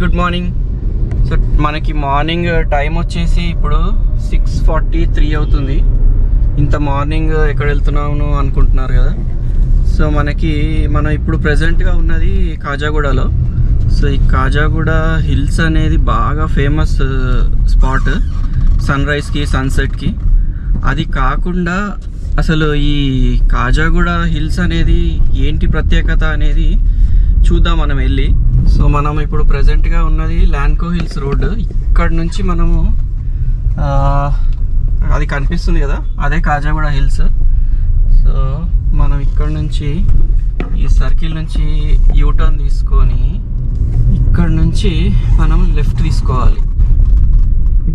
Good morning. So మనకి morning time వచ్చేసి ఇప్పుడు సిక్స్ ఫార్టీ త్రీ అవుతుంది. ఇంత మార్నింగ్ ఎక్కడ వెళ్తున్నాము అనుకుంటున్నారు కదా? సో మనకి మనం ఇప్పుడు ప్రజెంట్గా ఉన్నది కాజాగూడలో. సో ఈ కాజాగూడ హిల్స్ అనేది బాగా ఫేమస్ స్పాట్. సన్ రైజ్కి సన్సెట్కి అది కాకుండా అసలు ఈ కాజాగూడ హిల్స్ అనేది ఏంటి ప్రత్యేకత అనేది చూద్దాం మనం వెళ్ళి. సో మనం ఇప్పుడు ప్రజెంట్గా ఉన్నది ల్యాండ్కో హిల్స్ రోడ్ ఇక్కడ నుంచి మనము అది కనిపిస్తుంది కదా? అదే కాజాగూడ హిల్స్ సో మనం ఇక్కడ నుంచి ఈ సర్కిల్ నుంచి యూటర్న్ తీసుకొని ఇక్కడ నుంచి మనం లెఫ్ట్ తీసుకోవాలి.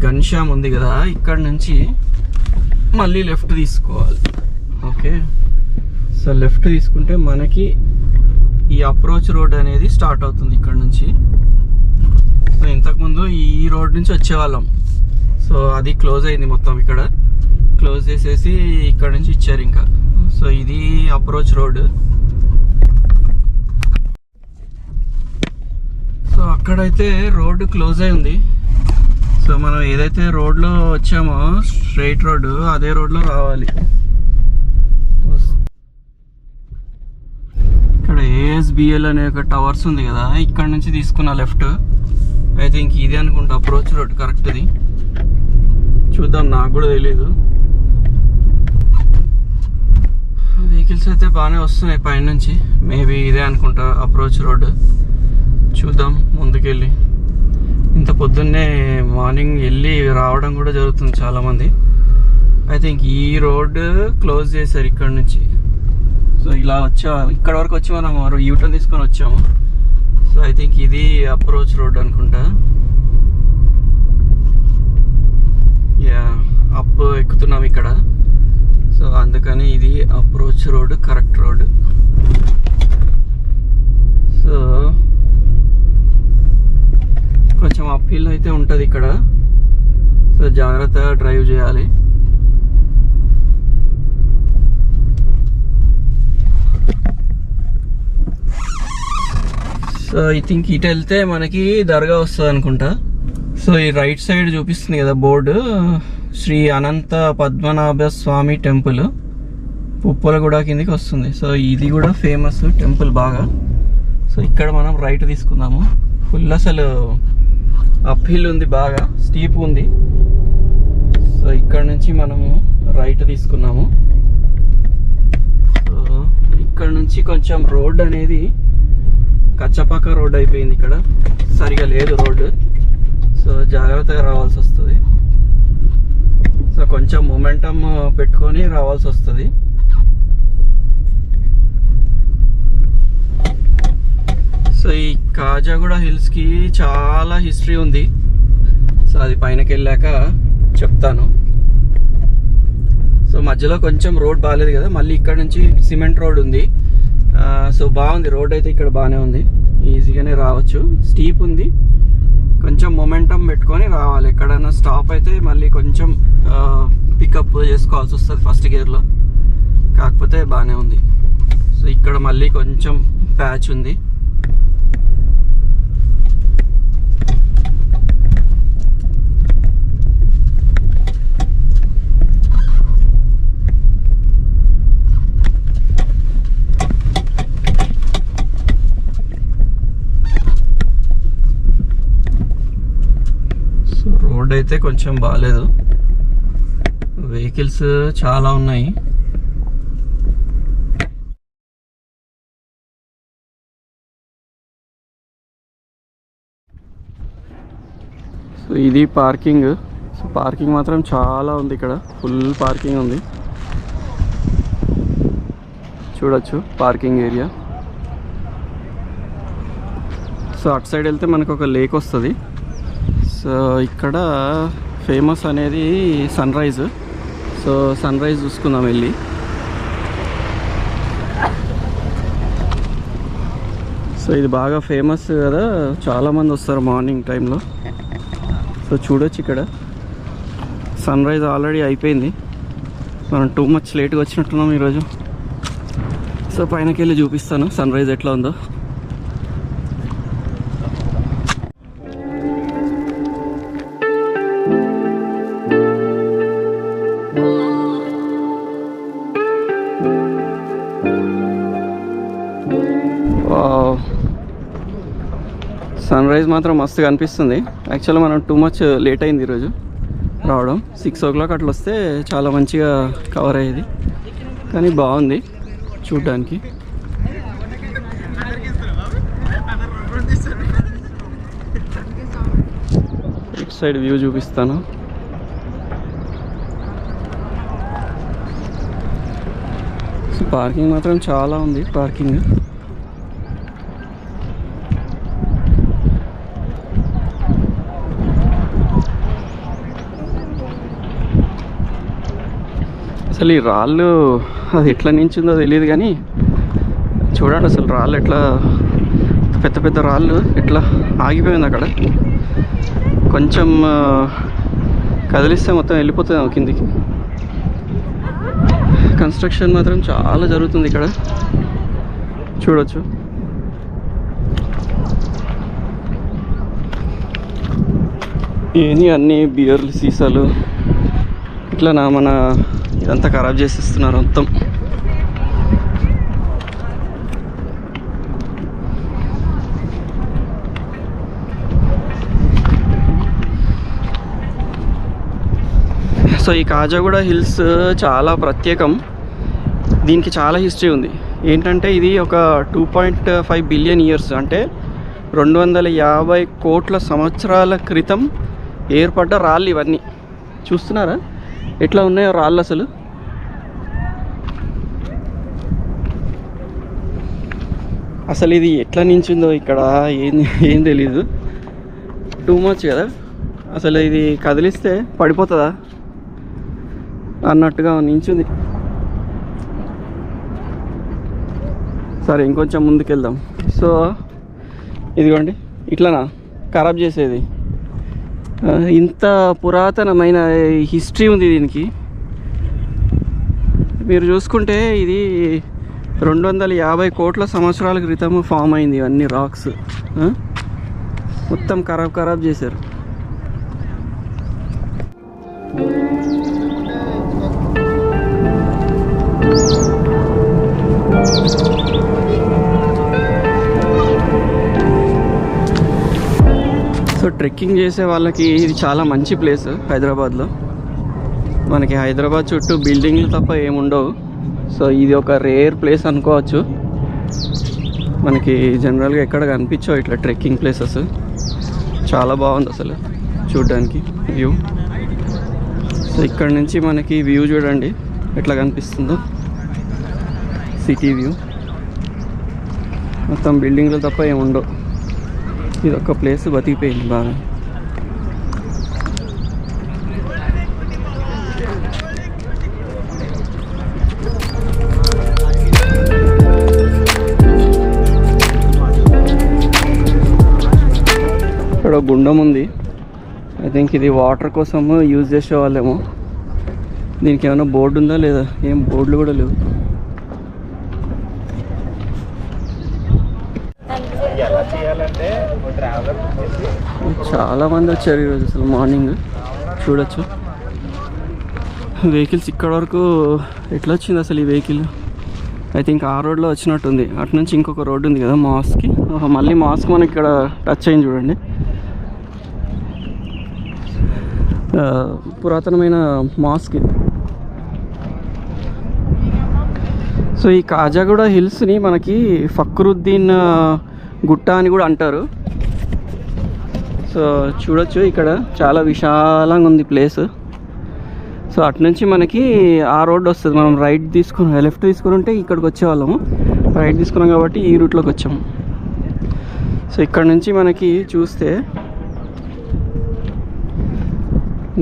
గన్శ్యామ్ ఉంది కదా ఇక్కడ నుంచి మళ్ళీ లెఫ్ట్ తీసుకోవాలి. ఓకే? సో లెఫ్ట్ తీసుకుంటే మనకి ఈ అప్రోచ్ రోడ్ అనేది స్టార్ట్ అవుతుంది ఇక్కడ నుంచి. సో ఇంతకుముందు ఈ రోడ్ నుంచి వచ్చేవాళ్ళం. సో అది క్లోజ్ అయింది మొత్తం ఇక్కడ. క్లోజ్ చేసేసి ఇక్కడ నుంచి ఇచ్చారు ఇంకా. సో ఇది అప్రోచ్ రోడ్ సో అక్కడైతే రోడ్డు క్లోజ్ అయి ఉంది. సో మనం ఏదైతే రోడ్లో వచ్చామో స్ట్రైట్ రోడ్డు అదే రోడ్లో రావాలి ఇక్కడ ఏఎస్బిఎల్ అనే ఒక టవర్స్ ఉంది కదా ఇక్కడ నుంచి తీసుకున్న లెఫ్ట్. ఐ థింక్ ఇదే అనుకుంటా అప్రోచ్ రోడ్ కరెక్ట్ది చూద్దాం నాకు కూడా తెలీదు. వెహికల్స్ అయితే బాగానే వస్తున్నాయి పైనుంచి. మేబీ ఇదే అనుకుంటా అప్రోచ్ రోడ్ చూద్దాం ముందుకెళ్ళి. ఇంత పొద్దున్నే మార్నింగ్ వెళ్ళి రావడం కూడా జరుగుతుంది చాలామంది. ఐ థింక్ ఈ రోడ్ క్లోజ్ చేశారు ఇక్కడ నుంచి. ఇలా వచ్చా ఇక్కడ వరకు వచ్చి మనం యూటర్న్ తీసుకొని వచ్చాము? సో ఐ థింక్ ఇది అప్రోచ్ రోడ్ అనుకుంటా. యా అప్ ఎక్కుతున్నాం ఇక్కడ. సో అందుకని ఇది approach road correct road so కొంచెం అప్ హిల్ అయితే ఉంటుంది ఇక్కడ. సో జాగ్రత్తగా డ్రైవ్ చేయాలి. సో ఐ థింక్ ఇటు వెళ్తే మనకి దర్గా వస్తుంది అనుకుంటా. సో ఈ రైట్ సైడ్ చూపిస్తుంది కదా బోర్డు. శ్రీ అనంత పద్మనాభ స్వామి టెంపుల్. పుప్పలగూడ కిందకి వస్తుంది. సో ఇది కూడా ఫేమస్ టెంపుల్ బాగా. సో ఇక్కడ మనం రైట్ తీసుకుందాము. ఫుల్ అసలు అప్ హిల్ ఉంది బాగా. స్టీప్ ఉంది. సో ఇక్కడ నుంచి మనము రైట్ తీసుకున్నాము. సో ఇక్కడ నుంచి కొంచెం రోడ్ అనేది కచ్చపాక రోడ్ అయిపోయింది ఇక్కడ. సరిగా లేదు రోడ్డు సో జాగ్రత్తగా రావాల్సి వస్తుంది. సో కొంచెం మొమెంటమ్ పెట్టుకొని రావాల్సి వస్తుంది. సో ఈ కాజాగూడ హిల్స్కి చాలా హిస్టరీ ఉంది. సో అది పైనకి వెళ్ళాక చెప్తాను. సో మధ్యలో కొంచెం రోడ్ బాగాలేదు కదా మళ్ళీ ఇక్కడ నుంచి సిమెంట్ రోడ్ ఉంది. సో బాగుంది రోడ్ అయితే ఇక్కడ బాగానే ఉంది. ఈజీగానే రావచ్చు. స్టీప్ ఉంది. కొంచెం మొమెంటం పెట్టుకొని రావాలి. ఎక్కడైనా స్టాప్ అయితే మళ్ళీ కొంచెం పికప్ చేసుకోవాల్సి వస్తుంది ఫస్ట్ గేర్లో కాకపోతే బాగానే ఉంది. సో ఇక్కడ మళ్ళీ కొంచెం ప్యాచ్ ఉంది సో రోడ్ అయితే కొంచెం బాగాలేదు వెహికల్స్ చాలా ఉన్నాయి. సో ఇది పార్కింగ్. సో పార్కింగ్ మాత్రం చాలా ఉంది ఇక్కడ. ఫుల్ పార్కింగ్ ఉంది. చూడొచ్చు పార్కింగ్ ఏరియా. సో అటు సైడ్ వెళ్తే మనకు ఒక లేక్ వస్తుంది. సో ఇక్కడ ఫేమస్ అనేది sunrise so sunrise చూసుకుందాం వెళ్ళి. సో ఇది బాగా ఫేమస్ కదా. చాలామంది వస్తారు మార్నింగ్ టైంలో. సో చూడొచ్చు ఇక్కడ. సన్ రైజ్ ఆల్రెడీ అయిపోయింది. మనం టూ మచ్ లేట్గా వచ్చినట్టున్నాం ఈరోజు. సో పైనకి వెళ్ళి చూపిస్తాను సన్ రైజ్ ఎట్లా ఉందో. సన్ మాత్రం మస్తుగా అనిపిస్తుంది యాక్చువల్గా మనం టూ మచ్ లేట్ అయింది ఈరోజు. రావడం. సిక్స్ ఓ క్లాక్ అట్లా వస్తే చాలా మంచిగా కవర్ అయ్యేది. కానీ బాగుంది చూడ్డానికి. ఇటు సైడ్ వ్యూ చూపిస్తాను. సో పార్కింగ్ మాత్రం చాలా ఉంది పార్కింగ్ అసలు ఈ రాళ్ళు అది ఎట్లా నించిందో తెలియదు కానీ చూడండి అసలు రాళ్ళు ఎట్లా పెద్ద పెద్ద రాళ్ళు ఎట్లా ఆగిపోయింది అక్కడ. కొంచెం కదిలిస్తే మొత్తం వెళ్ళిపోతుంది కిందికి. కన్స్ట్రక్షన్ మాత్రం చాలా జరుగుతుంది ఇక్కడ. చూడొచ్చు. ఏంది అన్ని బియర్లు సీసాలు ఇట్లా నా మన ఇదంతా ఖరాబ్ చేసేస్తున్నారు మొత్తం. సో ఈ కాజాగూడ హిల్స్ చాలా ప్రత్యేకం. దీనికి చాలా హిస్టరీ ఉంది. ఏంటంటే ఇది ఒక two point five billion years అంటే రెండు వందల యాభై కోట్ల సంవత్సరాల క్రితం ఏర్పడ్డ రాళ్ళు ఇవన్నీ. చూస్తున్నారా? ఎట్లా ఉన్నాయో రాళ్ళు అసలు? అసలు ఇది ఎట్లా నించిందో ఇక్కడ ఏం ఏం తెలీదు. టూ మచ్ కదా? అసలు ఇది కదిలిస్తే పడిపోతుందా? అన్నట్టుగా నించుంది. సరే ఇంకొంచెం ముందుకెళ్దాం. సో ఇదిగోండి ఇట్లానా? ఖరాబ్ చేసేది. ఇంత పురాతనమైన హిస్టరీ ఉంది దీనికి. మీరు చూసుకుంటే ఇది రెండు వందల యాభై కోట్ల సంవత్సరాల క్రితం ఫామ్ అయింది ఇవన్నీ రాక్స్. మొత్తం ఖరాబ్ ఖరాబ్ చేశారు. సో ట్రెక్కింగ్ చేసే వాళ్ళకి ఇది చాలా మంచి ప్లేస్ హైదరాబాద్లో. మనకి హైదరాబాద్ చుట్టూ బిల్డింగ్లు తప్ప ఏముండవు సో ఇది ఒక రేర్ ప్లేస్ అనుకోవచ్చు. మనకి జనరల్గా ఎక్కడ కనిపించవు ఇట్లా ట్రెక్కింగ్ ప్లేసెస్ చాలా బాగుంది అసలు చూడడానికి వ్యూ సో ఇక్కడ నుంచి మనకి వ్యూ చూడండి ఎట్లా కనిపిస్తుందో. సిటీ వ్యూ మొత్తం బిల్డింగ్లు తప్ప ఏముండవు ఇది ఒక ప్లేస్ బతికిపోయింది బాగా. ఇక్కడ గుండం ఉంది. ఐ థింక్ ఇది వాటర్ కోసం యూజ్ చేసేవాళ్ళేమో. దీనికి ఏమైనా బోర్డు ఉందా లేదా? ఏం బోర్డులు కూడా లేవు. చాలామంది వచ్చారు ఈరోజు అసలు మార్నింగ్. చూడొచ్చు. వెహికల్స్ ఇక్కడ వరకు ఎట్లా వచ్చింది అసలు ఈ వెహికల్? ఐ థింక్ ఆ రోడ్లో వచ్చినట్టుంది. అటు నుంచి ఇంకొక రోడ్డు ఉంది కదా మాస్కి. మళ్ళీ మాస్క్ మనకి ఇక్కడ టచ్ అయింది చూడండి. పురాతనమైన మాస్క్. సో ఈ కాజాగూడ హిల్స్ని మనకి ఫక్రుద్దీన్ గుట్ట అని కూడా అంటారు. సో చూడొచ్చు ఇక్కడ చాలా విశాలంగా ఉంది ప్లేస్. సో అటు నుంచి మనకి ఆ రోడ్ వస్తుంది. మనం రైట్ తీసుకుని లెఫ్ట్ తీసుకుని ఉంటే ఇక్కడికి వచ్చేవాళ్ళము. రైట్ తీసుకున్నాం కాబట్టి ఈ రూట్లోకి వచ్చాము. సో ఇక్కడ నుంచి మనకి చూస్తే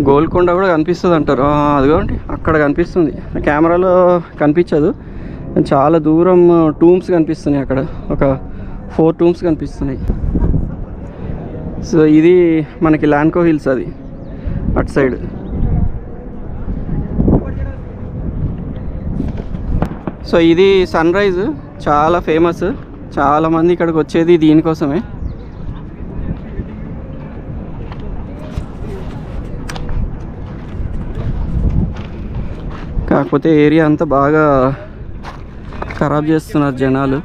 గోల్కొండ కూడా కనిపిస్తుంది అంటారు. అదిగోండి అక్కడ కనిపిస్తుంది. కెమెరాలో కనిపించదు. చాలా దూరం uh, టూమ్స్ కనిపిస్తున్నాయి అక్కడ. ఒక ఫోర్ టూమ్స్ కనిపిస్తున్నాయి. సో ఇది మనకి ల్యాండ్కో హిల్స్ అది అటు సైడ్. సో ఇది సన్ రైజ్ చాలా ఫేమస్ చాలా మంది ఇక్కడికి వచ్చేది దీనికోసమే. కాకపోతే ఏరియా అంతా బాగా ఖరాబ్ చేస్తున్నారు జనాలు.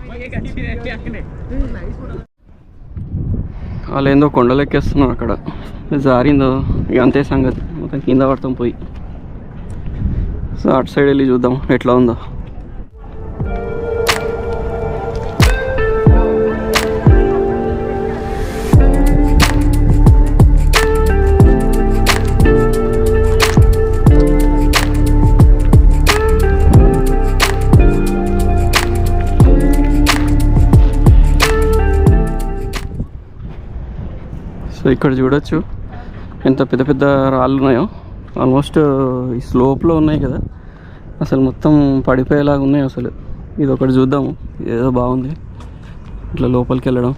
వాళ్ళు ఏందో కొండలెక్కేస్తున్నారు అక్కడ. జారిందో ఇక అంతే సంగతి. మొత్తం కింద పడతాం పోయి. సో అటు సైడ్ వెళ్ళి చూద్దాం ఎట్లా ఉందో. సో ఇక్కడ చూడొచ్చు. ఎంత పెద్ద పెద్ద రాళ్ళు ఉన్నాయో ఆల్మోస్ట్ uh, ఈ స్లోప్లో ఉన్నాయి కదా. అసలు మొత్తం పడిపోయేలాగా ఉన్నాయి అసలు. ఇది ఒకటి చూద్దాము. ఏదో బాగుంది. ఇట్లా లోపలికి వెళ్ళడం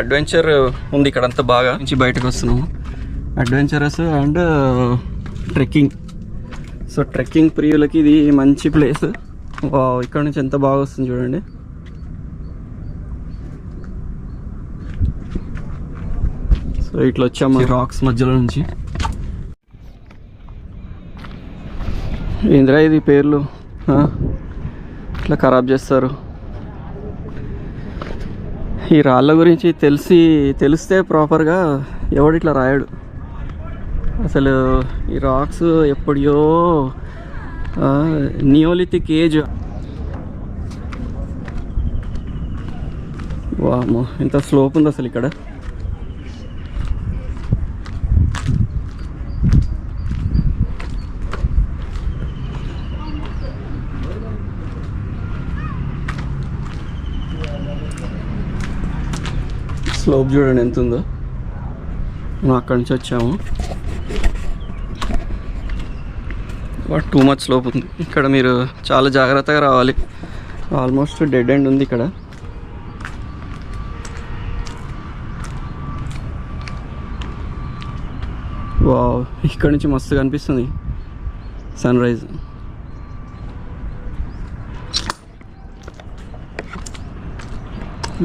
అడ్వెంచర్ ఉంది ఇక్కడ అంతా బాగా. నుంచి బయటకు వస్తున్నాము. Adventurous and trekking so trekking ప్రియులకి ఇది మంచి ప్లేస్ ఇక్కడ నుంచి ఎంత బాగా వస్తుంది చూడండి. సో ఇట్లా వచ్చాము. రాక్స్ మధ్యలో నుంచి. ఏంద్రా ఇది పేర్లు? ఇట్లా ఖరాబ్ చేస్తారు. ఈ రాళ్ళ గురించి తెలిసి తెలిస్తే ప్రాపర్గా ఎవడు ఇట్లా రాయడు. అసలు ఈ రాక్స్ ఎప్పుడో నియోలిథిక్ ఏజ్ వామో ఇంత స్లోప్ ఉంది అసలు ఇక్కడ. స్లోప్ చూడండి ఎంత ఉందో మనం అక్కడి నుంచి వచ్చాము. టూ మచ్ స్లోప్ ఉంది. ఇక్కడ మీరు చాలా జాగ్రత్తగా రావాలి. ఆల్మోస్ట్ డెడ్ ఎండ్ ఉంది ఇక్కడ. వావ్ ఇక్కడ నుంచి మస్తు కనిపిస్తుంది. Sun rise.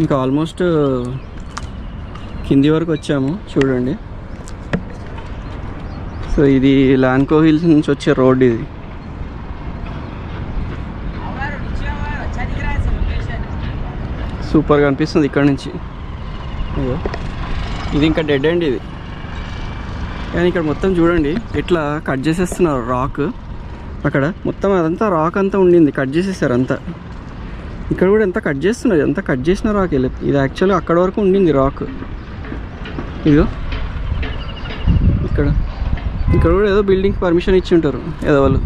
ఇంకా ఆల్మోస్ట్ కింది వరకు వచ్చాము చూడండి. సో ఇది లాన్కో హిల్స్ నుంచి వచ్చే రోడ్ ఇది. సూపర్గా అనిపిస్తుంది ఇక్కడ నుంచి. అయ్యో. ఇది ఇంకా డెడ్ అండి ఇది. కానీ ఇక్కడ మొత్తం చూడండి ఎట్లా కట్ చేసేస్తున్నారు రాక్ అక్కడ మొత్తం అదంతా రాక్ అంతా ఉండింది కట్ చేసేసారు అంతా. ఇక్కడ కూడా ఎంత కట్ చేస్తున్నారు ఎంత కట్ చేసిన రాక్ ఇది? ఇది యాక్చువల్గా అక్కడ వరకు ఉండింది రాక్ ఇదిగో. ఇక్కడ. ఇక్కడ కూడా ఏదో బిల్డింగ్ పర్మిషన్ ఇచ్చి ఉంటారు ఏదో వాళ్ళు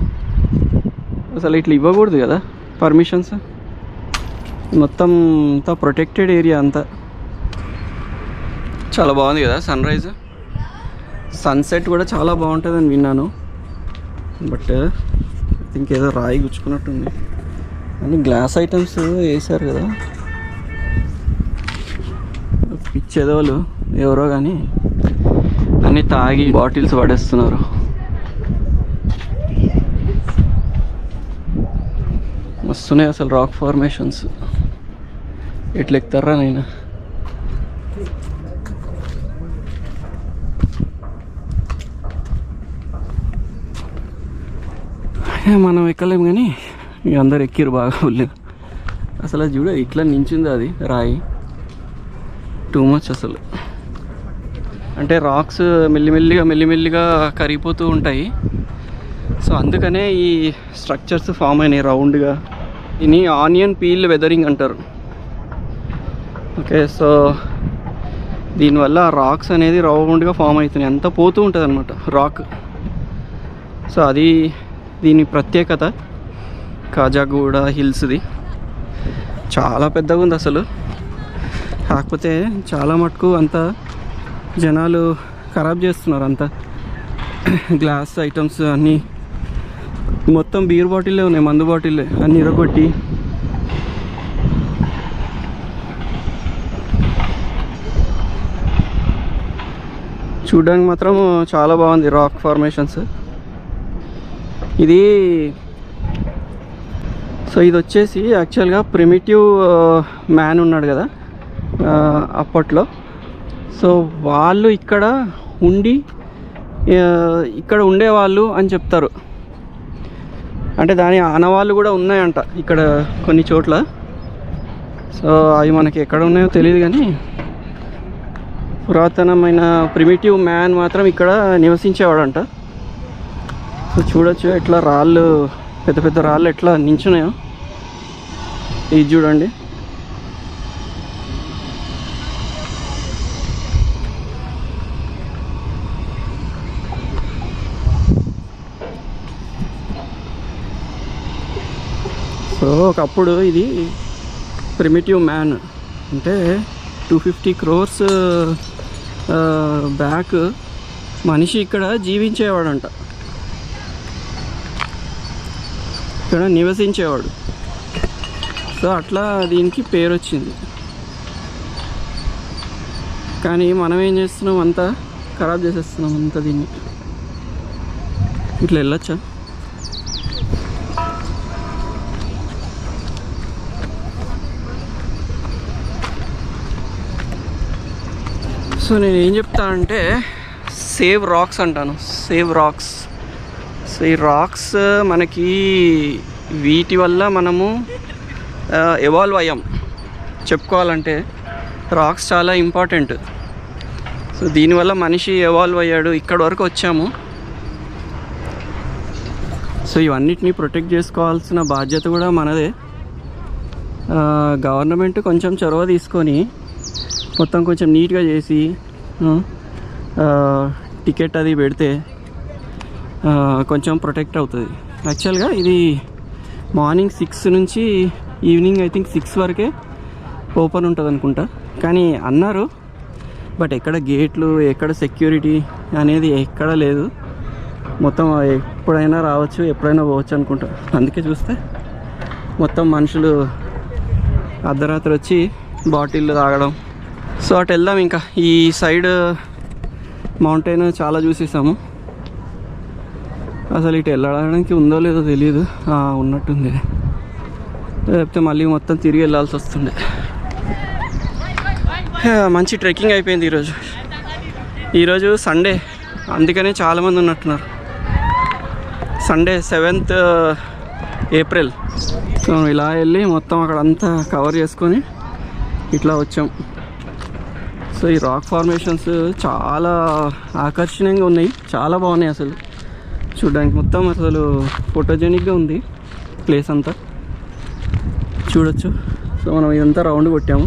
అసలు ఇట్లా ఇవ్వకూడదు కదా పర్మిషన్స్ మొత్తం అంతా ప్రొటెక్టెడ్ ఏరియా అంతా. చాలా బాగుంది కదా సన్ రైజ్ సన్సెట్ కూడా చాలా బాగుంటుందని విన్నాను. బట్ థింక్ uh, ఏదో రాయి గుచ్చుకున్నట్టుంది. అన్ని గ్లాస్ ఐటమ్స్ వేశారు కదా. పిచ్చేదోళ్ళు ఎవరో కానీ అన్ని తాగి బాటిల్స్ పడేస్తున్నారు. మస్తున్నాయి అసలు రాక్ ఫార్మేషన్స్. ఎట్లా ఎక్కుతారా నేను? మనం ఎక్కలేము కానీ ఇక అందరు ఎక్కిరు బాగా ఫుల్ అసలు అది చూడ ఇట్లా నించింది అది రాయి. టూ మచ్ అసలు. అంటే రాక్స్ మెల్లిమెల్లిగా మెల్లిమెల్లిగా కరిగిపోతూ ఉంటాయి. సో అందుకనే ఈ స్ట్రక్చర్స్ ఫామ్ అయినాయి రౌండ్గా దీన్ని ఆనియన్ పీల్ వెదరింగ్ అంటారు. ఓకే సో దీనివల్ల రాక్స్ అనేది రౌండ్గా ఫామ్ అవుతున్నాయి. అంతా పోతూ ఉంటుంది అనమాట రాక్ సో అది దీని ప్రత్యేకత. కాజాగూడ హిల్స్ది. చాలా పెద్దగా ఉంది అసలు. కాకపోతే చాలా మటుకు అంతా జనాలు ఖరాబ్ చేస్తున్నారు అంతా గ్లాస్ ఐటమ్స్ అన్నీ మొత్తం బీర్ బాటిల్లే ఉన్నాయి మందు బాటిల్లే అన్నీ ఇరగొట్టి. చూడడానికి మాత్రం చాలా బాగుంది రాక్ ఫార్మేషన్స్. ఇది సో ఇది వచ్చేసి యాక్చువల్గా ప్రిమిటివ్ మ్యాన్ ఉన్నాడు కదా అప్పట్లో. సో వాళ్ళు ఇక్కడ ఉండి ఇక్కడ ఉండేవాళ్ళు అని చెప్తారు. అంటే దాని ఆనవాళ్ళు కూడా ఉన్నాయంట ఇక్కడ కొన్ని చోట్ల. సో అవి మనకి ఎక్కడ ఉన్నాయో తెలియదు కానీ పురాతనమైన ప్రిమిటివ్ మ్యాన్ మాత్రం ఇక్కడ నివసించేవాడంట. సో చూడొచ్చు ఎట్లా రాళ్ళు పెద్ద పెద్ద రాళ్ళు ఎట్లా నించున్నాయో. ఇది చూడండి. సో ఒకప్పుడు ఇది ప్రిమిటివ్ మ్యాన్ అంటే టూ ఫిఫ్టీ క్రోర్స్ బ్యాక్ మనిషి ఇక్కడ జీవించేవాడంట. ఇక్కడ నివసించేవాడు. సో అట్లా దీనికి పేరు వచ్చింది కానీ మనం ఏం చేస్తున్నాం అంతా ఖరాబ్ చేసేస్తున్నాం అంతా దీన్ని. ఇట్లా వెళ్ళొచ్చా? సో నేను ఏం చెప్తా అంటే సేవ్ రాక్స్ అంటాను. సేవ్ రాక్స్ సో ఈ రాక్స్ మనకి వీటి వల్ల మనము ఎవాల్వ్ అయ్యాం. చెప్పుకోవాలంటే రాక్స్ చాలా ఇంపార్టెంట్ సో దీనివల్ల మనిషి ఎవాల్వ్ అయ్యాడు. ఇక్కడ వరకు వచ్చాము. సో ఇవన్నిటిని ప్రొటెక్ట్ చేసుకోవాల్సిన బాధ్యత కూడా మనదే. గవర్నమెంట్ కొంచెం చొరవ తీసుకొని మొత్తం కొంచెం నీట్గా చేసి టికెట్ అది పెడితే కొంచెం ప్రొటెక్ట్ అవుతుంది. యాక్చువల్గా ఇది మార్నింగ్ సిక్స్ నుంచి ఈవినింగ్ ఐ థింక్ సిక్స్ వరకే ఓపెన్ ఉంటుంది అనుకుంటా. కానీ అన్నారు బట్ ఎక్కడ గేట్లు ఎక్కడ సెక్యూరిటీ అనేది ఎక్కడ లేదు. మొత్తం ఎప్పుడైనా రావచ్చు ఎప్పుడైనా పోవచ్చు అనుకుంటా. అందుకే చూస్తే మొత్తం మనుషులు అర్ధరాత్రి వచ్చి బాటిల్ తాగడం సో అటు వెళ్దాం ఇంకా. ఈ సైడ్ మౌంటైన్ చాలా చూసేసాము. అసలు ఇటు వెళ్ళడానికి ఉందో లేదో తెలియదు ఉన్నట్టుంది. లేకపోతే మళ్ళీ మొత్తం తిరిగి వెళ్ళాల్సి వస్తుండే. మంచి ట్రెక్కింగ్ అయిపోయింది ఈరోజు. ఈరోజు సండే. అందుకనే చాలామంది ఉన్నట్టున్నారు. Sunday seventh April. సో ఇలా వెళ్ళి మొత్తం అక్కడంతా కవర్ చేసుకొని ఇట్లా వచ్చాం. సో ఈ రాక్ ఫార్మేషన్స్ చాలా ఆకర్షణీయంగా ఉన్నాయి. చాలా బాగున్నాయి అసలు. చూడడానికి మొత్తం అసలు ఫోటోజెనిక్గా ఉంది ప్లేస్ అంతా. చూడొచ్చు. సో మనం ఇదంతా రౌండ్ కొట్టాము.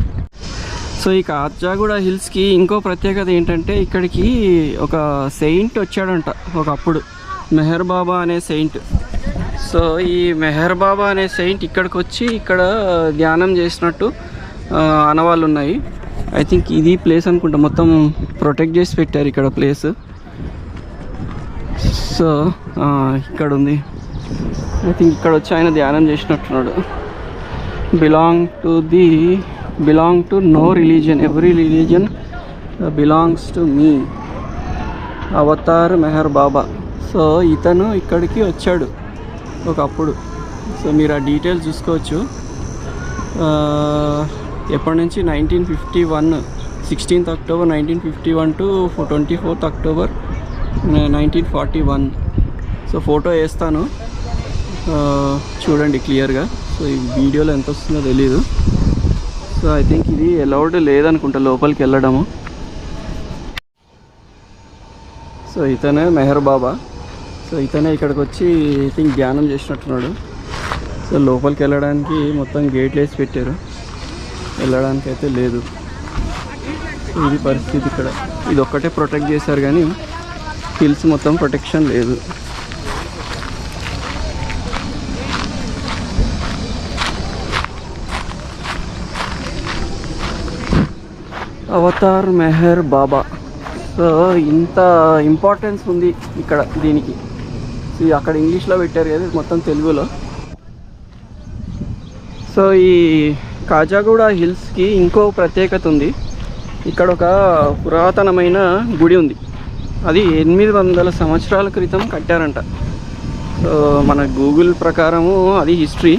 సో ఈ కాచాగూడ హిల్స్కి ఇంకో ప్రత్యేకత ఏంటంటే ఇక్కడికి ఒక సెయింట్ వచ్చాడంట ఒకప్పుడు. మెహర్ బాబా అనే సెయింట్ సో ఈ మెహర్ బాబా అనే సెయింట్ ఇక్కడికి వచ్చి ఇక్కడ ధ్యానం చేసినట్టు అనవాళ్ళు ఉన్నాయి ఐ థింక్ ఇది ప్లేస్ అనుకుంటా. మొత్తం ప్రొటెక్ట్ చేసి పెట్టారు ఇక్కడ ప్లేస్. సో ఇక్కడ ఉంది ఐ థింక్ ఇక్కడ వచ్చి ఆయన ధ్యానం చేసినట్టున్నాడు. Belong to the belong to no religion. Every religion belongs to me. Avatar Meher Baba. So ఇతను ఇక్కడికి వచ్చాడు ఒకప్పుడు. సో మీరు ఆ డీటెయిల్స్ చూసుకోవచ్చు. ఎప్పటి నుంచి nineteen fifty one sixteenth October nineteen fifty one to twenty fourth October nineteen forty one. So photo వేస్తాను. చూడండి క్లియర్గా. సో ఈ వీడియోలో ఎంత వస్తుందో తెలీదు. సో ఐ థింక్ ఇది అలౌడ్ లేదనుకుంటా లోపలికి వెళ్ళడము. సో ఇతనే మెహర్ బాబా. సో ఇతనే ఇక్కడికి వచ్చి ఐ థింక్ ధ్యానం చేసినట్టున్నాడు. సో లోపలికి వెళ్ళడానికి మొత్తం గేట్లు వేసి పెట్టారు. వెళ్ళడానికి అయితే లేదు. ఇది పరిస్థితి ఇక్కడ. ఇది ఒక్కటే ప్రొటెక్ట్ చేశారు కానీ హిల్స్ మొత్తం ప్రొటెక్షన్ లేదు. అవతార్ మెహర్ బాబా. సో ఇంత ఇంపార్టెన్స్ ఉంది ఇక్కడ దీనికి. ఇది అక్కడ ఇంగ్లీష్లో పెట్టారు కదా మొత్తం తెలుగులో. సో ఈ కాజాగూడ హిల్స్కి ఇంకో ప్రత్యేకత ఉంది. ఇక్కడ ఒక పురాతనమైన గుడి ఉంది. అది ఎనిమిది వందల సంవత్సరాల క్రితం కట్టారంట. సో మన గూగుల్ ప్రకారము అది హిస్టరీ.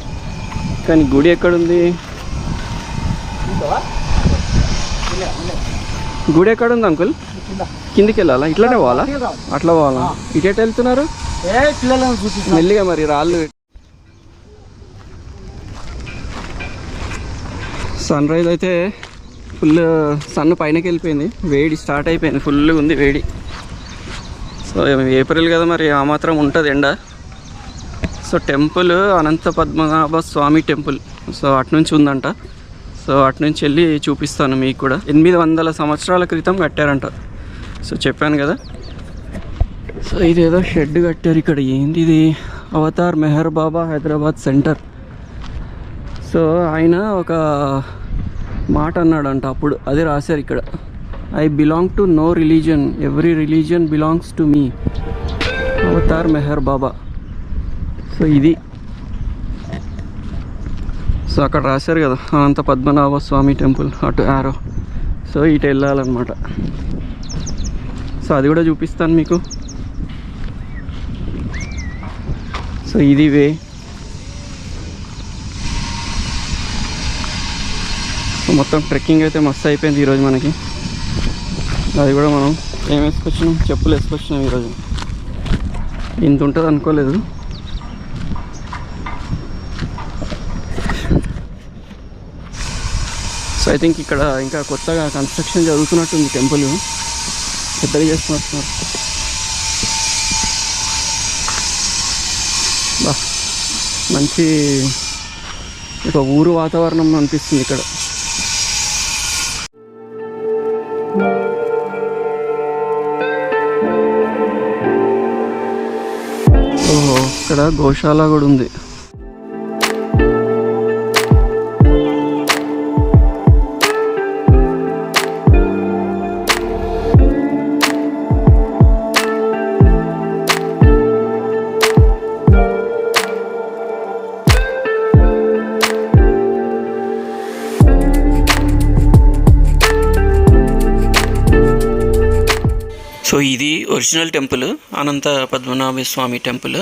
కానీ గుడి ఎక్కడుంది? గుడి ఎక్కడ ఉంది అంకుల్? కిందికి వెళ్ళాలా ఇట్లానే పోవాలా? అట్లా పోవాలా? ఇటు ఎటు వెళ్తున్నారు? మెల్లిగా మరి రాళ్ళు సన్ రైజ్ అయితే ఫుల్ సన్ పైనకి వెళ్ళిపోయింది. వేడి స్టార్ట్ అయిపోయింది. ఫుల్గా ఉంది వేడి. సో ఏప్రిల్ కదా మరి ఆ మాత్రం ఉంటుంది ఎండ. So temple Ananta Padmanabha Swamy temple. So అటు నుంచి ఉందంట. సో అటు నుంచి వెళ్ళి చూపిస్తాను మీకు కూడా. ఎనిమిది వందల సంవత్సరాల క్రితం కట్టారంట. సో చెప్పాను కదా. సో ఇదేదో షెడ్ కట్టారు ఇక్కడ. ఏంది ఇది? అవతార్ మెహర్ బాబా హైదరాబాద్ సెంటర్. సో ఆయన ఒక మాట అన్నాడంట. అప్పుడు అదే రాశారు ఇక్కడ. I belong to no religion every religion belongs to me Avatar Meher Baba. So ఇది. సో అక్కడ రాశారు కదా అనంత పద్మనాభ స్వామి టెంపుల్ అటు ఆరో సో ఇటు వెళ్ళాలన్నమాట. సో అది కూడా చూపిస్తాను మీకు. సో ఇది వే. మొత్తం ట్రెక్కింగ్ అయితే మస్తు అయిపోయింది ఈరోజు మనకి. అది కూడా మనం ఏం వేసుకొచ్చినాం? చెప్పులు వేసుకొచ్చినాం ఈరోజు. ఇంత ఉంటుంది అనుకోలేదు. సో ఐ థింక్ ఇక్కడ ఇంకా కొత్తగా కన్స్ట్రక్షన్ జరుగుతున్నట్టుంది టెంపుల్ పెద్దగా చేస్తున్నట్టున్నారు. బా మంచి ఒక ఊరు వాతావరణం అనిపిస్తుంది ఇక్కడ. ఇక్కడ గోశాల కూడా ఉంది. సో ఇది original temple Ananta Padmanabha Swamy temple.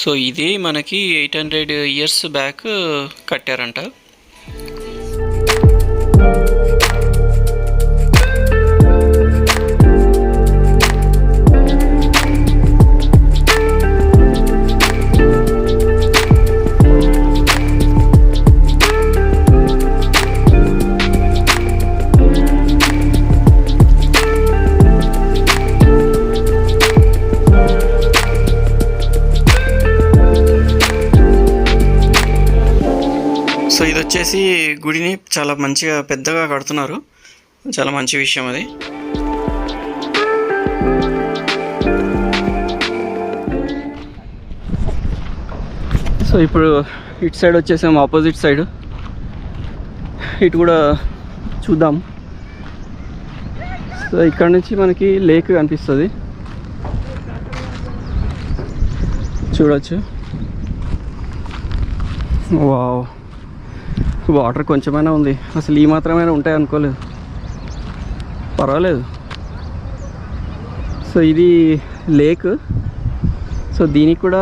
So ఇది మనకి ఎయిట్ హండ్రెడ్ ఇయర్స్ బ్యాక్ కట్టారంట. వచ్చేసి గుడిని చాలా మంచిగా పెద్దగా కడుతున్నారు. చాలా మంచి విషయం అది. సో ఇప్పుడు ఇటు సైడ్ వచ్చేసాము ఆపోజిట్ సైడ్. ఇటు కూడా చూద్దాం. సో ఇక్కడ నుంచి మనకి లేక్ కనిపిస్తుంది. చూడొచ్చు. వావ్. వాటర్ కొంచెమైనా ఉంది. అసలు ఈ మాత్రమైనా ఉంటాయి అనుకోలేదు. పర్వాలేదు. సో ఇది లేక్. సో దీనికి కూడా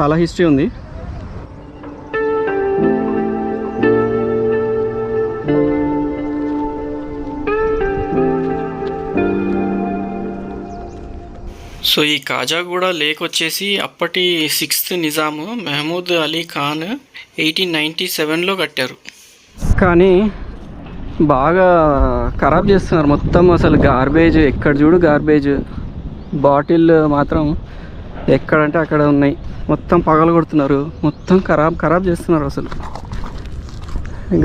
చాలా హిస్టరీ ఉంది. సో ఈ కాజాగూడ లేక్ వచ్చేసి అప్పటి sixth Nizam Mahmood Ali Khan eighteen ninety సెవెన్లో కట్టారు. కానీ బాగా ఖరాబ్ చేస్తున్నారు. మొత్తం అసలు గార్బేజ్ ఎక్కడ చూడు గార్బేజ్ బాటిల్ మాత్రం ఎక్కడంటే అక్కడ ఉన్నాయి. మొత్తం పగలు కొడుతున్నారు. మొత్తం ఖరాబ్ ఖరాబ్ చేస్తున్నారు అసలు.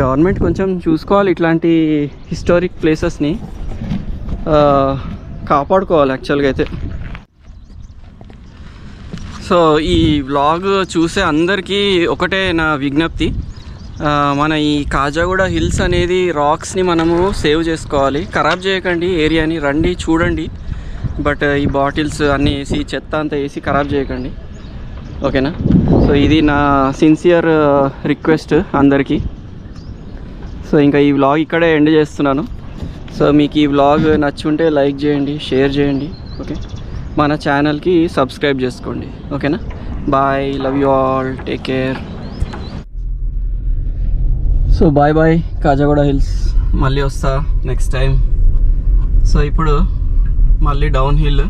గవర్నమెంట్ కొంచెం చూసుకోవాలి ఇట్లాంటి హిస్టారిక్ ప్లేసెస్ని కాపాడుకోవాలి యాక్చువల్గా అయితే. సో ఈ వ్లాగ్ చూసే అందరికీ ఒకటే నా విజ్ఞప్తి. మన ఈ కాజాగూడ హిల్స్ అనేది రాక్స్ని మనము సేవ్ చేసుకోవాలి. ఖరాబ్ చేయకండి ఏరియాని రండి చూడండి. బట్ ఈ బాటిల్స్ అన్నీ వేసి చెత్త అంతా వేసి ఖరాబ్ చేయకండి. ఓకేనా? సో ఇది నా సిన్సియర్ రిక్వెస్ట్ అందరికీ. సో ఇంకా ఈ వ్లాగ్ ఇక్కడే ఎండ్ చేస్తున్నాను. సో మీకు ఈ వ్లాగ్ నచ్చుంటే లైక్ చేయండి షేర్ చేయండి. ఓకే? మన ఛానల్కి సబ్స్క్రైబ్ చేసుకోండి. ఓకేనా? Bye love you all take care so bye bye Kajaguda hills మళ్ళీ వస్తా నెక్స్ట్ టైం సో ఇప్పుడు మళ్ళీ డౌన్ హిల్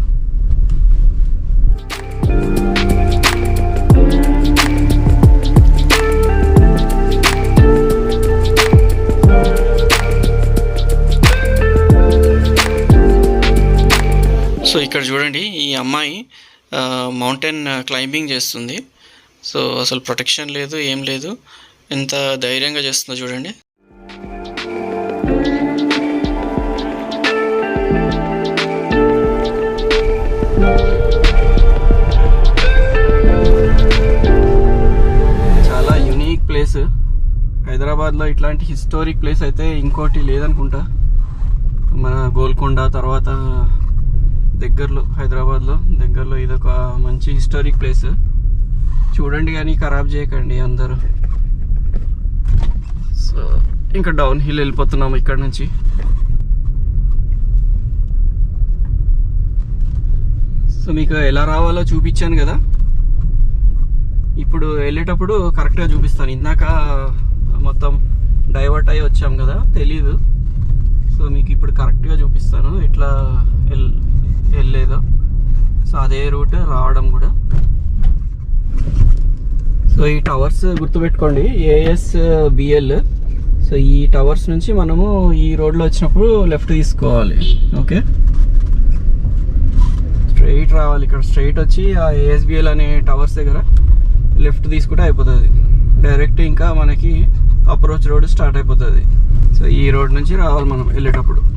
సో ఇక్కడ చూడండి ఈ అమ్మాయి మౌంటైన్ క్లైంబింగ్ చేస్తుంది. సో అసలు ప్రొటెక్షన్ లేదు ఏం లేదు. ఎంత ధైర్యంగా చేస్తుందో చూడండి. చాలా యునిక్ ప్లేస్ హైదరాబాద్లో ఇట్లాంటి హిస్టారిక్ ప్లేస్ అయితే ఇంకోటి లేదనుకుంటా. మన గోల్కొండ తర్వాత దగ్గరలో హైదరాబాద్లో. దగ్గరలో ఇదొక మంచి హిస్టారిక్ ప్లేస్. చూడండి కానీ ఖరాబ్ చేయకండి అందరూ. సో ఇంకా డౌన్ హిల్ వెళ్ళిపోతున్నాము ఇక్కడ నుంచి. సో మీకు ఎలా రావాలో చూపించాను కదా. ఇప్పుడు వెళ్ళేటప్పుడు కరెక్ట్గా చూపిస్తాను. ఇందాక మొత్తం డైవర్ట్ అయ్యి వచ్చాం కదా తెలీదు. సో మీకు ఇప్పుడు కరెక్ట్గా చూపిస్తాను. ఎట్లా వెళ్ళేదో. సో అదే రూట్ రావడం కూడా. సో ఈ టవర్స్ గుర్తుపెట్టుకోండి A S B L so ఈ టవర్స్ నుంచి మనము ఈ రోడ్లో వచ్చినప్పుడు లెఫ్ట్ తీసుకోవాలి. ఓకే? స్ట్రైట్ రావాలి ఇక్కడ. స్ట్రైట్ వచ్చి ఆ ఏఎస్బిఎల్ అనే టవర్స్ దగ్గర లెఫ్ట్ తీసుకుంటే అయిపోతుంది. డైరెక్ట్ ఇంకా మనకి అప్రోచ్ రోడ్ స్టార్ట్ అయిపోతుంది. సో ఈ రోడ్ నుంచి రావాలి మనం వెళ్ళేటప్పుడు.